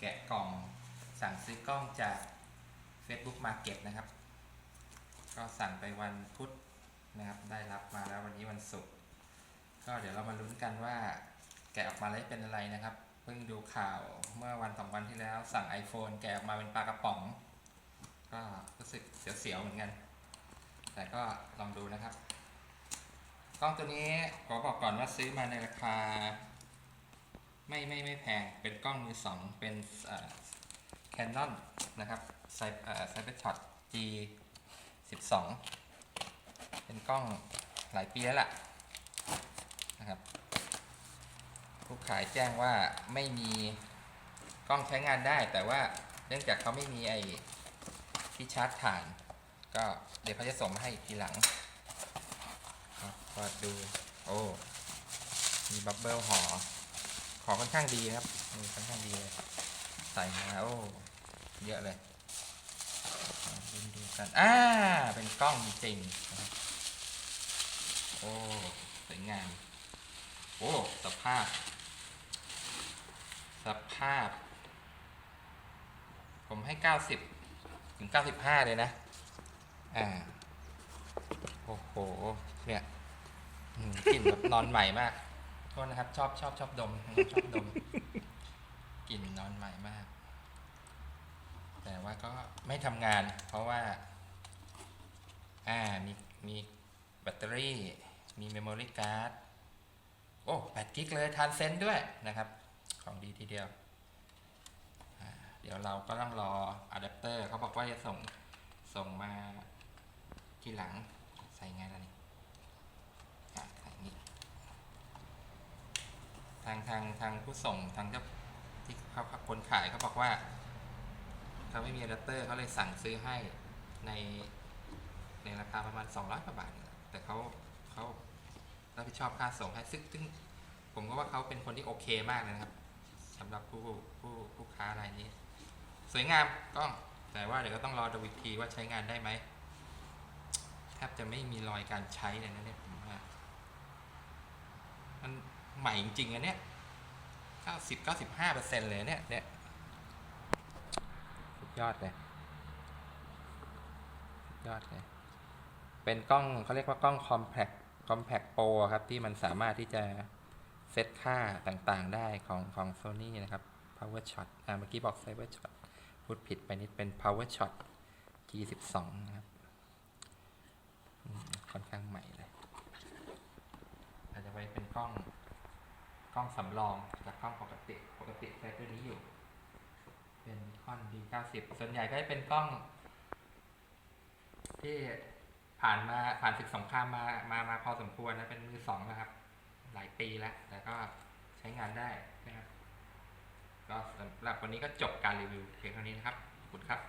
แกะกล่องสั่งซื้อกล้องจาก Facebook Market นะครับ ก็สั่งไปวันพุธนะครับ ได้รับมาแล้ววันนี้วันศุกร์ก็เดี๋ยวเรามาลุ้นกันว่า แกะออกมาแล้วเป็นอะไรนะครับ เพิ่งดูข่าวเมื่อวันสองวันที่แล้ว สั่ง iPhone แกะออกมาเป็นปลากระป๋อง ก็รู้สึกเสียวๆเหมือนกัน แต่ก็ลองดูนะครับ กล้องตัวนี้ขอบอกก่อนว่าซื้อมาในราคา ไม่ไม่ไม่แพง เป็นกล้องมือสองเป็นแคนนอนนะครับไซไซเบอร์ช็อต G 12 เป็นกล้องหลายปีแล้วล่ะนะครับผู้ขายแจ้งว่าไม่มีกล้องใช้งานได้ แต่ว่าเนื่องจากเขาไม่มีไอ้ที่ชาร์จถ่าน ก็เดี๋ยวเขาจะส่งมาให้ทีหลังครับก็ดู โอ้ มีบับเบิลห่อ ของค่อนข้างดีครับค่อนข้างดีเลยใส่มาโอ้เยอะเลยดูดูกันอ่าเป็นกล้องจริงโอ้สวยงามโอ้สภาพ สภาพ ผมให้90ถึง95เลยนะ อ่า โอ้โห เนี่ยกลิ่นแบบนอนใหม่มาก ทษนะครับ ชอบชอบชอบดมชอบดมกลิ่นนอนใหม่มาก แต่ว่าก็ไม่ทำงาน เพราะว่า อ่ามีมีแบตเตอรี่ มีเมมโมรี่การ์ดโอ้8กิกเลยทานเซนด้วยนะครับ ของดีทีเดียว เดี๋ยวเราก็ต้องรออะแดปเตอร์เขาบอกว่าจะส่งส่งมาทีหลังล่ะนี่อะใส่นี่ ทางทางทางผู้ส่งทางเจ้าที่เขาคนขายเขาบอกว่าเขาไม่มีอะแดปเตอร์เขาเลยสั่งซื้อให้ในในราคาประมาณ 200กว่าบาทแต่เขาเขารับผิดชอบค่าส่งให้ซึ่งซึ่งผมก็ว่าเขาเป็นคนที่โอเคมากเลยนะครับสำหรับผู้ผู้ผู้ค้ารายนี้ สวยงามกล้องแต่ว่าเดี๋ยวก็ต้องรอดูอีกทีว่าใช้งานได้ไหมแทบจะไม่มีรอยการใช้เลยนะเนี่ยผมว่ามันใหม่จริงๆอันเนี้ย เก้าสิบเก้าสิบห้าเปอร์เซ็นต์เลยเนี่ยเนี่ยสุดยอดเลยสุดยอดเลยเป็นกล้องเขาเรียกว่ากล้อง compact compact pro ครับ ที่มันสามารถที่จะเซตค่าต่างๆได้ของของ Sony นะครับ power shot อ่าเมื่อกี้บอก cyber shot พูดผิดไปนิดเป็น power shot G12 นะครับค่อนข้างใหม่เลย อาจจะไว้เป็นกล้อง ล้องสำรองจากกล้องปกติปกติใช้ตัวนี้อยู่ เป็นคอน D90 ส่วนใหญ่ก็จะเป็นกล้อง ที่ผ่านมาผ่านศึกสงครามมามามาพอสมควรนะเป็นมือสองนะครับ หลายปีแล้ว แต่ก็ใช้งานได้นะครับ ก็สำหรับวันนี้ก็จบการรีวิวเพียงเท่านี้นะครับขอบคุณครับ